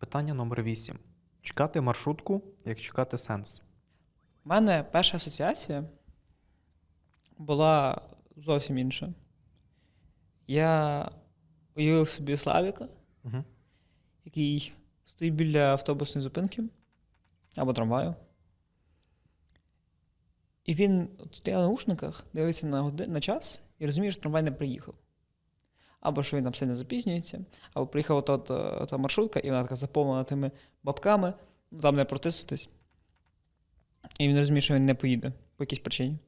Питання номер 8. Чекати маршрутку, як чекати сенс. У мене перша асоціація була зовсім інша. Я уявив собі Славіка, Угу. який стоїть біля автобусної зупинки або трамваю. І він от стояв на наушниках, дивиться на, годи- на час і розуміє, що трамвай не приїхав. Або що він там сильно запізнюється, або приїхала та, та, та маршрутка, і вона така заповнена тими бабками, там не протиснутись. І він розуміє, що він не поїде по якійсь причині.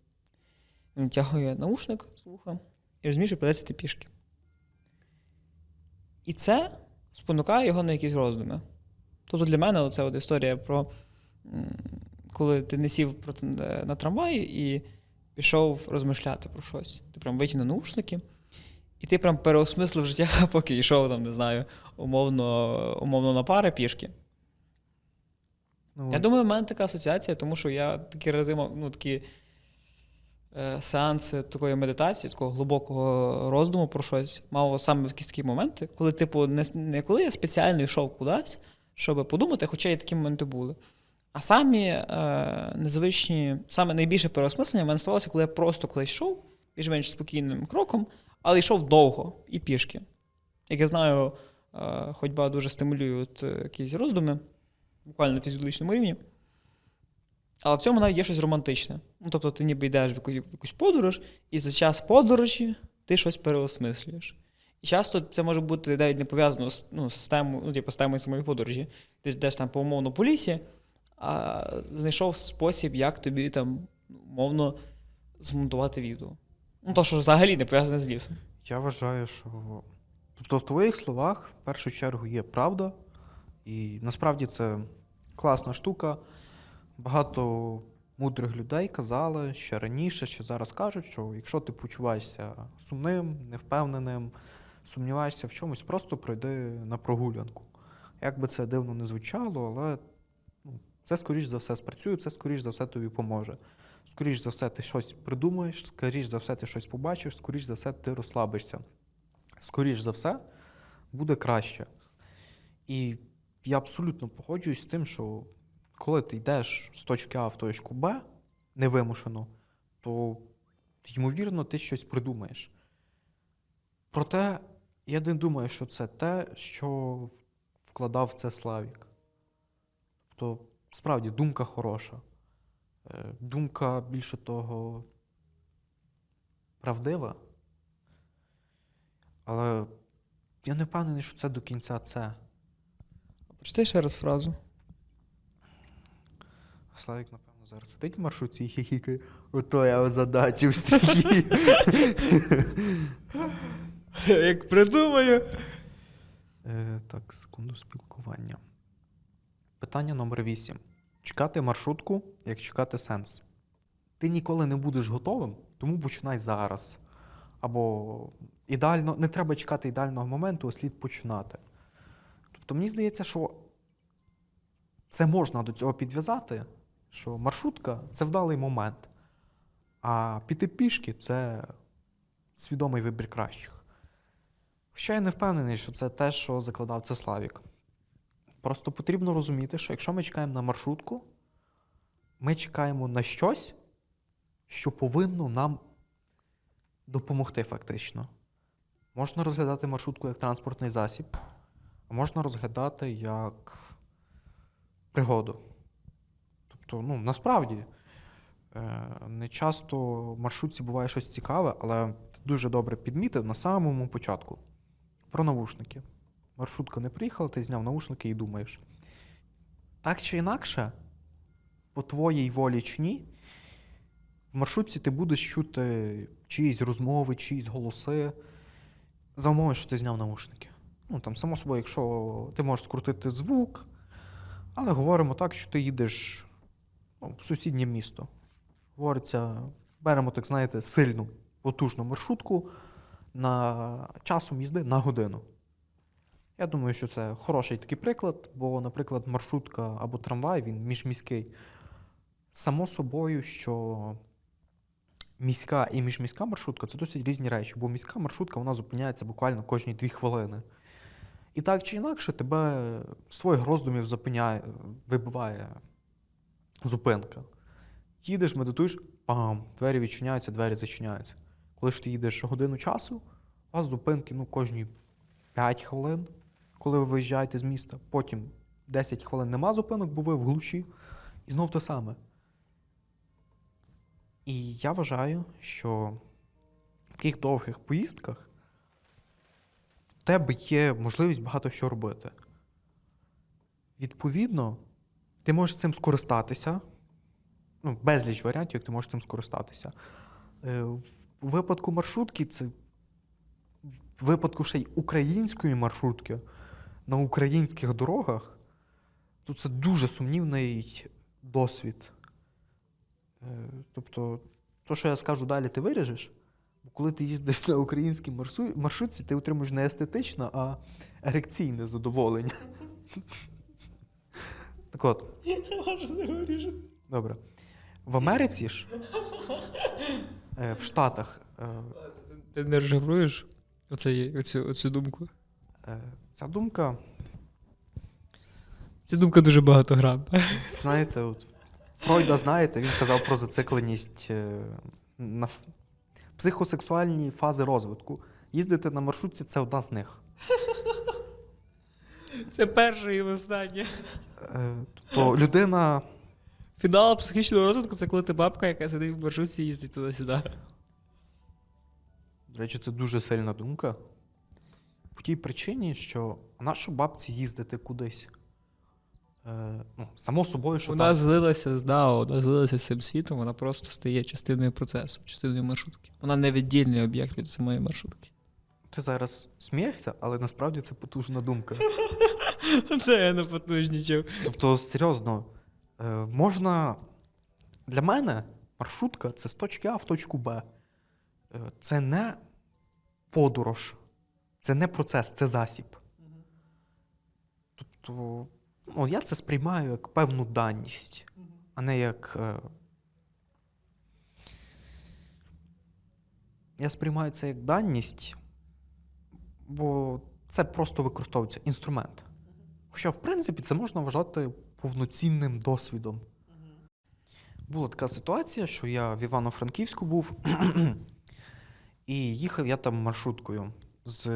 Він тягує наушник з вуха і розуміє, що придеться йти пішки. І це спонукає його на якісь роздуми. Тобто для мене це от історія про коли ти не сів е, на трамваї і пішов розмишляти про щось. Ти прям витягнув наушники, і ти прям переосмислив життя, поки йшов, там, не знаю, умовно, умовно на пари пішки. Ну, Я думаю, в мене така асоціація, тому що я такі рази мав, ну, такі е, сеанси такої медитації, такого глибокого роздуму про щось, мав саме якісь такі моменти, коли, типу, не, не коли я спеціально йшов кудись, щоб подумати, хоча і такі моменти були. А самі е, незвичні, саме найбільше переосмислення в мене ставалося, коли я просто колись йшов, більш-менш спокійним кроком, але йшов довго і пішки. Як я знаю, е, ходьба дуже стимулює е, якісь роздуми, буквально на фізіологічному рівні. Але в цьому навіть є щось романтичне. Ну, тобто ти ніби йдеш в якусь подорож, і за час подорожі ти щось переосмислюєш. І часто це може бути навіть не пов'язано з, ну, з, темою, ну, типу, з темою самої подорожі. Ти йдеш там по умовно по лісі, а знайшов спосіб, як тобі там умовно змонтувати відео. Ну, то, що взагалі не пов'язане з лісом. Я вважаю, що. Тобто в твоїх словах в першу чергу є правда, і насправді це класна штука. Багато мудрих людей казали ще раніше, ще зараз кажуть, що якщо ти почуваєшся сумним, невпевненим, сумніваєшся в чомусь, просто пройди на прогулянку. Як би це дивно не звучало, але ну, це скоріш за все спрацює, це скоріш за все тобі поможе. Скоріш за все, ти щось придумаєш, скоріш за все, ти щось побачиш, скоріш за все, ти розслабишся. Скоріш за все, буде краще. І я абсолютно погоджуюсь з тим, що коли ти йдеш з точки А в точку Б невимушено, то, ймовірно, ти щось придумаєш. Проте, я не думаю, що це те, що вкладав в це Славік. Тобто, справді, думка хороша. Е, Думка більше того правдива. Але я не впевнений, що це до кінця це. Прочитай ще раз фразу. Славік, напевно, зараз сидить в маршрутці і хіхікає. Ото я озадачив стихі. Як придумаю. Е, так, секунду спілкування. Питання номер 8. Чекати маршрутку, як чекати сенс. Ти ніколи не будеш готовим, тому починай зараз. Або ідеально, не треба чекати ідеального моменту, а слід починати. Тобто, мені здається, що це можна до цього підв'язати, що маршрутка це вдалий момент, а піти пішки це свідомий вибір кращих. Хоча я не впевнений, що це те, що закладав це Славік. Просто потрібно розуміти, що якщо ми чекаємо на маршрутку, ми чекаємо на щось, що повинно нам допомогти фактично. Можна розглядати маршрутку як транспортний засіб, а можна розглядати як пригоду. Тобто, ну, насправді, е, не часто в маршрутці буває щось цікаве, але ти дуже добре підмітив на самому початку про навушники. Маршрутка не приїхала, ти зняв навушники і думаєш. Так чи інакше, по твоїй волі чи ні, в маршрутці ти будеш чути чиїсь розмови, чиїсь голоси. За умови, що ти зняв навушники. Ну, там, само собою, якщо ти можеш скрутити звук, але говоримо так, що ти їдеш ну, в сусіднє місто. Говориться, беремо, так знаєте, сильну, потужну маршрутку на часом їзди на годину. Я думаю, що це хороший такий приклад, бо, наприклад, маршрутка або трамвай, він міжміський. Само собою, що міська і міжміська маршрутка це досить різні речі, бо міська маршрутка вона зупиняється буквально кожні дві хвилини. І так чи інакше тебе своїх роздумів зупиняє, вибиває зупинка. Їдеш, медитуєш, пам, двері відчиняються, двері зачиняються. Коли ж ти їдеш годину часу, у вас зупинки ну, кожні 5 хвилин, коли ви виїжджаєте з міста. Потім 10 хвилин нема зупинок, бо ви в глуші. І знов те саме. І я вважаю, що в таких довгих поїздках в тебе є можливість багато що робити. Відповідно, ти можеш цим скористатися. Ну, безліч варіантів, як ти можеш цим скористатися. Е, В випадку маршрутки, це в випадку ще й української маршрутки на українських дорогах, то це дуже сумнівний досвід. Е, Тобто, то, що я скажу далі, ти виріжеш, бо коли ти їздиш на українській маршрутці, ти отримуєш не естетично, а ерекційне задоволення. Так от. Добре. В Америці ж, е, в Штатах, е, Ти не оцю, оцю думку. Е, ця думка, Ця думка дуже багато грам. знаєте, от, Фройда знаєте, він казав про зацикленість е, на психосексуальні фази розвитку. Їздити на маршрутці це одна з них. Це перше і останнє. Е, Тобто людина Фінал психічного розвитку це коли ти бабка, яка сидить в маршрутці і їздить туди-сюди. До речі, це дуже сильна думка. По тій причині, що нащо бабці їздити кудись? Е, ну, само собою, що Вона там, злилася з DAO, вона злилася з цим світом, вона просто стає частиною процесу, частиною маршрутки. Вона не віддільний об'єкт від самої маршрутки. ти зараз смієшся, але насправді це потужна думка. Це я не потужнічав. Тобто, серйозно, е, можна. Для мене маршрутка це з точки А в точку Б. Е, Це не подорож, це не процес, це засіб. Тобто, ну, я це сприймаю як певну даність, а не як. е, Я сприймаю це як даність, бо це просто використовується інструмент. Хоча, в принципі, це можна вважати повноцінним досвідом. Була така ситуація, що я в Івано-Франківську був, і їхав я там маршруткою з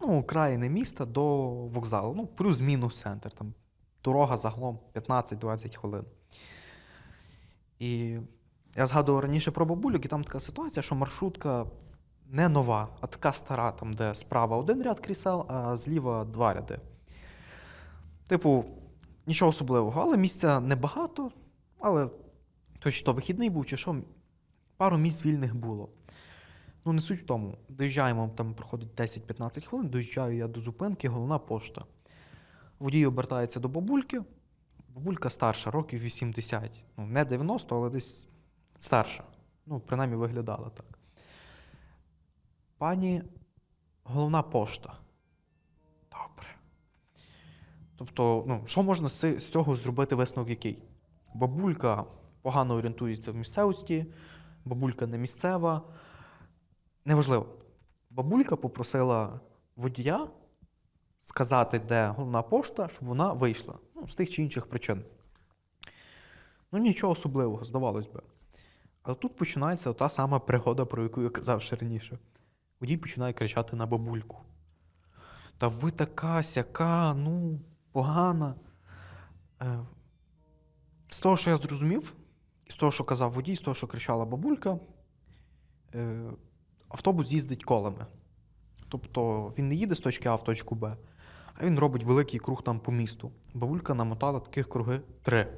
ну, окраїни міста до вокзалу. Ну, плюс-мінус центр. Там дорога загалом 15-20 хвилин. І я згадував раніше про бабулюк, і там така ситуація, що маршрутка не нова, а така стара, там, де справа один ряд крісел, а зліва два ряди. Типу, нічого особливого, але місця небагато, але то чи то вихідний був, чи що, пару місць вільних було. Ну, не суть в тому. Доїжджаємо, там проходить 10-15 хвилин, доїжджаю я до зупинки, головна пошта. Водій обертається до бабульки. Бабулька старша, років 80. Ну, не 90, але десь старша. Ну, принаймні виглядала так. Пані головна пошта. Добре. Тобто, ну, що можна з цього зробити висновок який? Бабулька погано орієнтується в місцевості, бабулька не місцева. Неважливо. Бабулька попросила водія сказати, де головна пошта, щоб вона вийшла. Ну, з тих чи інших причин. Ну, нічого особливого, здавалось би. Але тут починається та сама пригода, про яку я казав ще раніше. Водій починає кричати на бабульку. Та ви така сяка, ну, погана. Е, з того, що я зрозумів, і з того, що казав водій, з того, що кричала бабулька, е, автобус їздить колами. Тобто він не їде з точки А в точку Б, а він робить великий круг там по місту. Бабулька намотала таких круги три.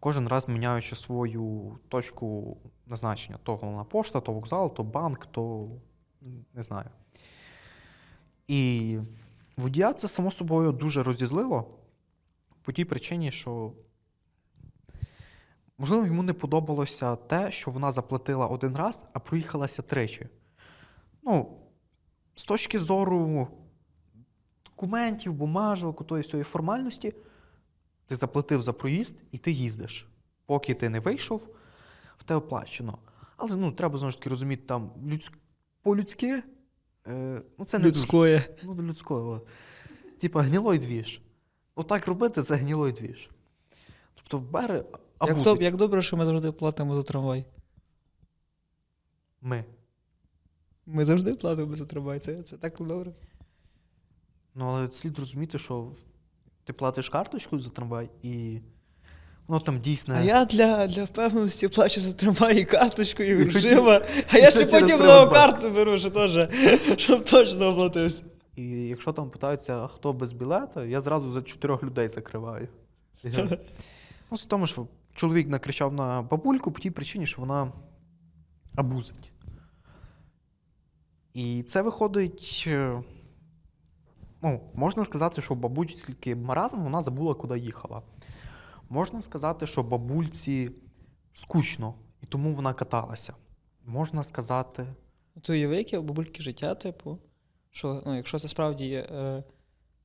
Кожен раз міняючи свою точку назначення: то головна пошта, то вокзал, то банк, то не знаю. І водія це само собою дуже розізлило по тій причині, що можливо йому не подобалося те, що вона заплатила один раз, а проїхалася тричі. Ну, з точки зору документів, бумажок, тої всієї формальності, ти заплатив за проїзд і ти їздиш. Поки ти не вийшов, в тебе оплачено. Але ну, треба знову ж таки розуміти, там людсь... по-людськи Е, ну, це не дуже. Людської. Ну. От. Типа гнілой двіж. Отак робити це гнілой двіж. Тобто бере Як, абузить. доб- як добре, що ми завжди платимо за трамвай. Ми. Ми завжди платимо за трамвай. Це, це так добре. Ну, але слід розуміти, що ти платиш карточкою за трамвай і воно там дійсне. А я для, для впевненості плачу за трамвай і карточкою, і грошима. А я ще ще потім нову карту беру, що теж, щоб точно оплатився. І якщо там питаються, хто без білета, я зразу за чотирьох людей закриваю. Ну, з тому, що чоловік накричав на бабульку по тій причині, що вона абузить. І це виходить. е, Ну, можна сказати, що бабульці маразм вона забула, куди їхала. Можна сказати, що бабульці скучно, і тому вона каталася. Можна сказати, То яке у бабульки життя, типу, що ну, якщо це справді. Е,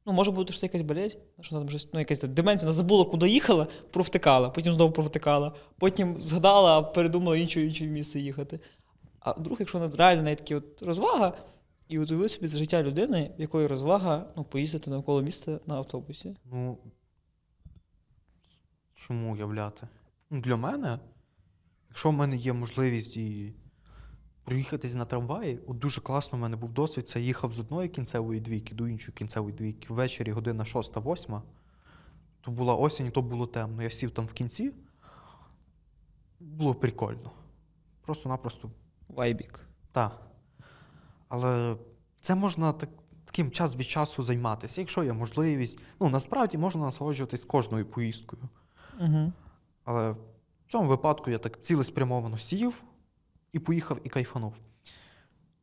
ну, може бути, що це якась болезнь, що вона там щось, ну, якась там деменція, вона забула, куди їхала, провтикала, потім знову провтикала, потім згадала, передумала інше інше місце їхати. А вдруг, якщо вона реально неї такі от розвага, і уяви собі це життя людини, в якої розвага ну, поїздити навколо міста на автобусі. Ну. Чому уявляти? Ну, для мене, якщо в мене є можливість і проїхатись на трамваї, от дуже класно в мене був досвід. Це їхав з одної кінцевої двійки до іншої кінцевої двійки. Ввечері година 6-8. То була осінь, і то було темно. Я сів там в кінці. Було прикольно. Просто-напросто Вайбік. так. Але це можна так, таким час від часу займатися, якщо є можливість. Ну, насправді можна насолоджуватись кожною поїздкою. Угу. Але в цьому випадку я так цілеспрямовано сів і поїхав і кайфанув.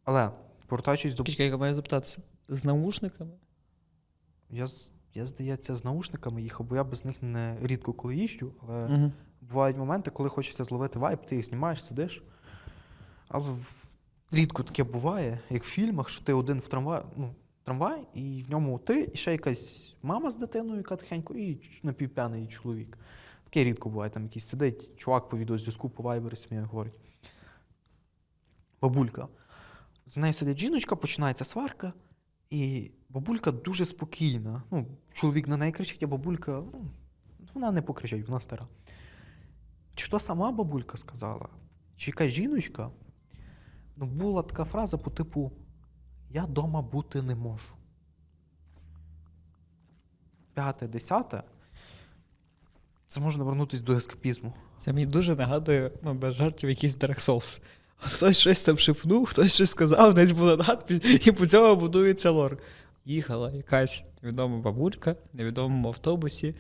Але, повертаючись до. Чекай, я маю запитатися. З наушниками? Я, я, здається, з наушниками їхав, бо я без них не рідко коли їжджу, але Угу. бувають моменти, коли хочеться зловити вайб, ти їх знімаєш, сидиш. Але рідко таке буває, як в фільмах, що ти один в трамвай, ну, трамвай, і в ньому ти, і ще якась мама з дитиною, яка тихенько, і напівп'яний чоловік. Таке рідко буває, там якийсь сидить, чувак по відеозв'язку, по вайбері собі говорить. Бабулька. З нею сидить жіночка, починається сварка, і бабулька дуже спокійна. Ну, чоловік на неї кричить, а бабулька, ну, вона не покричить, вона стара. Чи то сама бабулька сказала, чи якась жіночка, ну, була така фраза по типу Я дома бути не можу. П'яте, десяте. Це можна вернутися до ескапізму. Це мені дуже нагадує, ну, без жартів, якийсь Dark Souls. Хтось щось там шепнув, хтось щось сказав, десь була надпись, і по цьому будується лор. Їхала якась невідома бабулька в невідомому автобусі.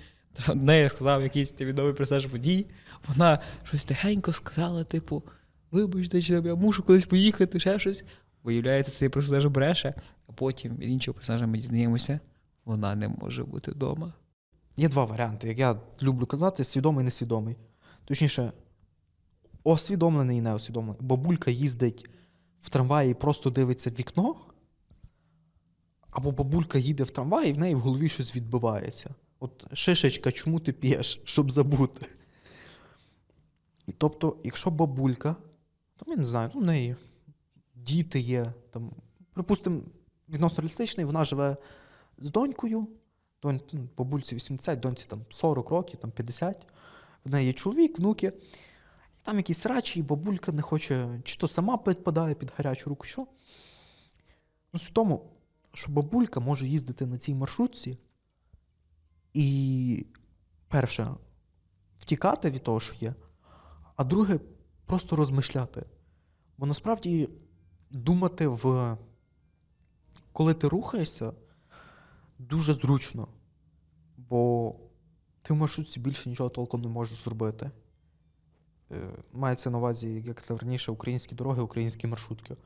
До неї сказав якийсь невідомий персонаж водій. Вона щось тихенько сказала, типу, вибачте, чи я мушу кудись поїхати, ще щось. Виявляється, цей персонаж бреше, а потім від іншого персонажа ми дізнаємося, вона не може бути вдома. Є два варіанти, як я люблю казати, свідомий і несвідомий. Точніше, освідомлений і неосвідомлений. Бабулька їздить в трамваї і просто дивиться вікно, або бабулька їде в трамваї, і в неї в голові щось відбувається. От шишечка, чому ти п'єш, щоб забути? І тобто, якщо бабулька, там я не знаю, ну, в неї діти є, там, припустимо, відносно реалістичний, вона живе з донькою, донь, ну, бабульці 80, доньці там 40 років, там 50. В неї є чоловік, внуки. Там якісь рачі, і бабулька не хоче, чи то сама підпадає під гарячу руку, що. Ну, в тому, що бабулька може їздити на цій маршрутці і, перше, втікати від того, що є, а друге, просто розмишляти. Бо насправді думати в коли ти рухаєшся, дуже зручно, бо ти в маршрутці більше нічого толком не можеш зробити. Е, Мається на увазі, як це раніше, українські дороги, українські маршрутки.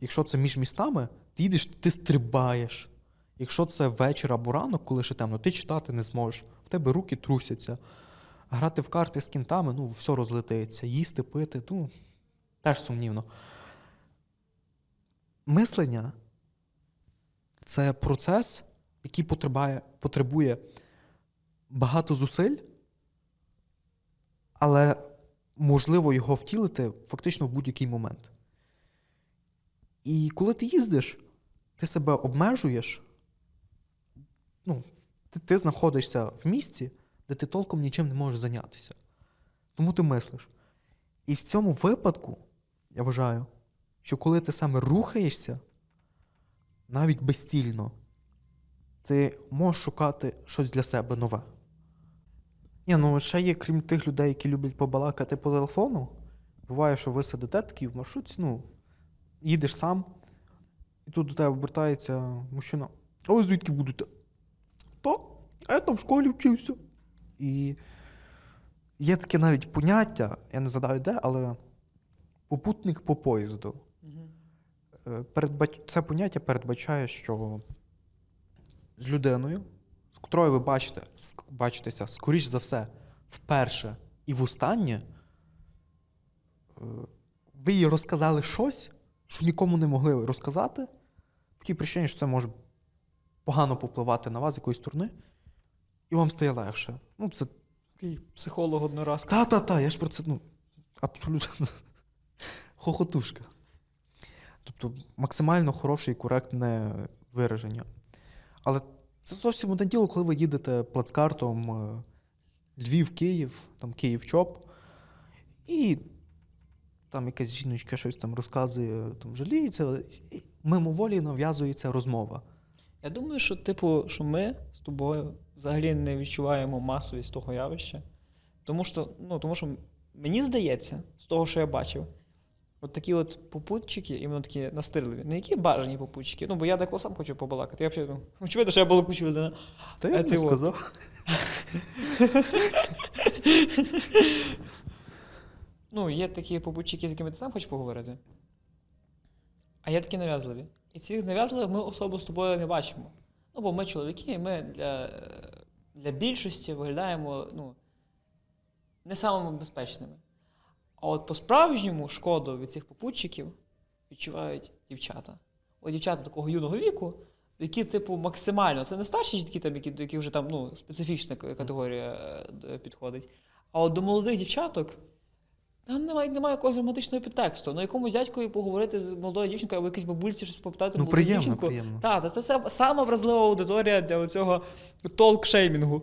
Якщо це між містами, ти їдеш, ти стрибаєш. Якщо це вечір або ранок, коли ще темно, ти читати не зможеш. В тебе руки трусяться. Грати в карти з кінтами, ну, все розлетиться. Їсти, пити, ну, теж сумнівно. Мислення це процес, який потребує, потребує багато зусиль, але можливо його втілити фактично в будь-який момент. І коли ти їздиш, ти себе обмежуєш, ну, ти, ти знаходишся в місці, де ти толком нічим не можеш зайнятися. Тому ти мислиш. І в цьому випадку, я вважаю, що коли ти саме рухаєшся, навіть безцільно, ти можеш шукати щось для себе нове. Ні, ну ще є, крім тих людей, які люблять побалакати по телефону. Буває, що ви сидите такий в маршрутці, ну, їдеш сам, і тут до тебе обертається мужчина. А ви звідки будете? Та, а я там в школі вчився. І є таке навіть поняття, я не згадаю де, але попутник по поїзду. Е. Це поняття передбачає, що з людиною, котрою ви бачите, бачитеся, скоріш за все, вперше і востаннє, е, ви їй розказали щось, що нікому не могли розказати, по тій причині, що це може погано попливати на вас з якоїсь сторони, і вам стає легше. Ну, це Такий психолог одноразка. та-та-та, я ж про це, ну, абсолютно хохотушка. Тобто максимально хороше і коректне вираження. Але це зовсім одне діло, коли ви їдете плацкартом е, Львів-Київ, там Київ-Чоп, і там якась жіночка щось там розказує, там жаліється, і мимоволі нав'язується розмова. Я думаю, що, типу, що ми з тобою взагалі не відчуваємо масовість того явища. Тому що, ну, тому що мені здається, з того, що я бачив, от такі от попутчики, іменно такі настирливі, не які бажані попутчики. Ну, бо я деколи сам хочу побалакати. Я взагалі, ну, очевидно, що я балакуча людина. Та я я не сказав. Ну, є такі попутчики, з якими ти сам хочеш поговорити. А є такі нав'язливі. І цих нав'язливих ми особо з тобою не бачимо. Ну, бо ми чоловіки, і ми для, для більшості виглядаємо ну, не самими безпечними. А от по-справжньому шкоду від цих попутчиків відчувають дівчата. От дівчата такого юного віку, які, типу, максимально, це не старші такі, там, які, яких вже там ну, специфічна категорія е, підходить. А от до молодих дівчаток там немає, немає якогось романтичного підтексту. Ну, якомусь дядькові поговорити з молодою дівчинкою або якійсь бабульці щось попитати Ну, приємно, дівчинку. приємно. Так, та це сама вразлива аудиторія для цього толк-шеймінгу.